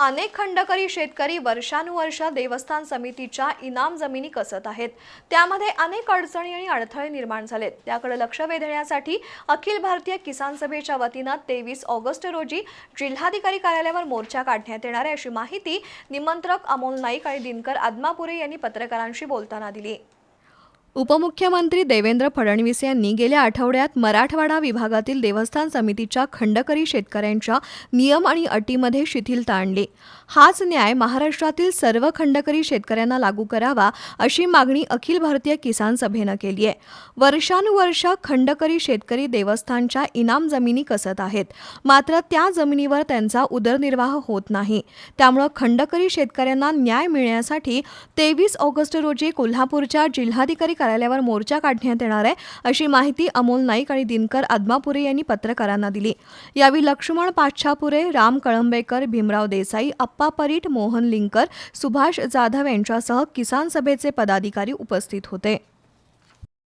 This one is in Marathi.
अनेक खंडकरी शेतकरी वर्षानुवर्ष देवस्थान समितीच्या इनाम जमिनी कसत आहेत. त्यामध्ये अनेक अडचणी आणि अडथळे निर्माण झालेत. त्याकडे लक्ष वेधण्यासाठी अखिल भारतीय किसान सभेच्या वतीनं तेवीस ऑगस्ट रोजी जिल्हाधिकारी कार्यालयावर मोर्चा काढण्यात येणार आहे अशी माहिती निमंत्रक अमोल नाईक आणि दिनकर आदमापुरे यांनी पत्रकारांशी बोलताना दिली. उपमुख्यमंत्री देवेंद्र फडणवीस यांनी गेल्या आठवड्यात मराठवाडा विभागातील देवस्थान समितीच्या खंडकरी शेतकऱ्यांच्या नियम आणि अटीमध्ये शिथिलता आणली हाच न्याय महाराष्ट्रातील सर्व खंडकरी शेतकऱ्यांना लागू करावा अशी मागणी अखिल भारतीय किसान सभेनं केली आहे. वर्षानुवर्ष खंडकरी शेतकरी देवस्थानच्या इनाम जमिनी कसत आहेत? मात्र त्या जमिनीवर त्यांचा उदरनिर्वाह होत नाही. त्यामुळं खंडकरी शेतकऱ्यांना न्याय मिळण्यासाठी तेवीस ऑगस्ट रोजी कोल्हापूरच्या जिल्हाधिकारी कार्यालयावर मोर्चा काढण्यात येणार आहे अशी माहिती अमोल नाईक आणि दिनकर आदमापुरे यांनी पत्रकारांना दिली. यावेळी लक्ष्मण पाच्छापुरे राम कळंबेकर भीमराव देसाई अप्पा परीट मोहन लिंकर सुभाष जाधव यांच्यासह किसान सभेचे पदाधिकारी उपस्थित होते.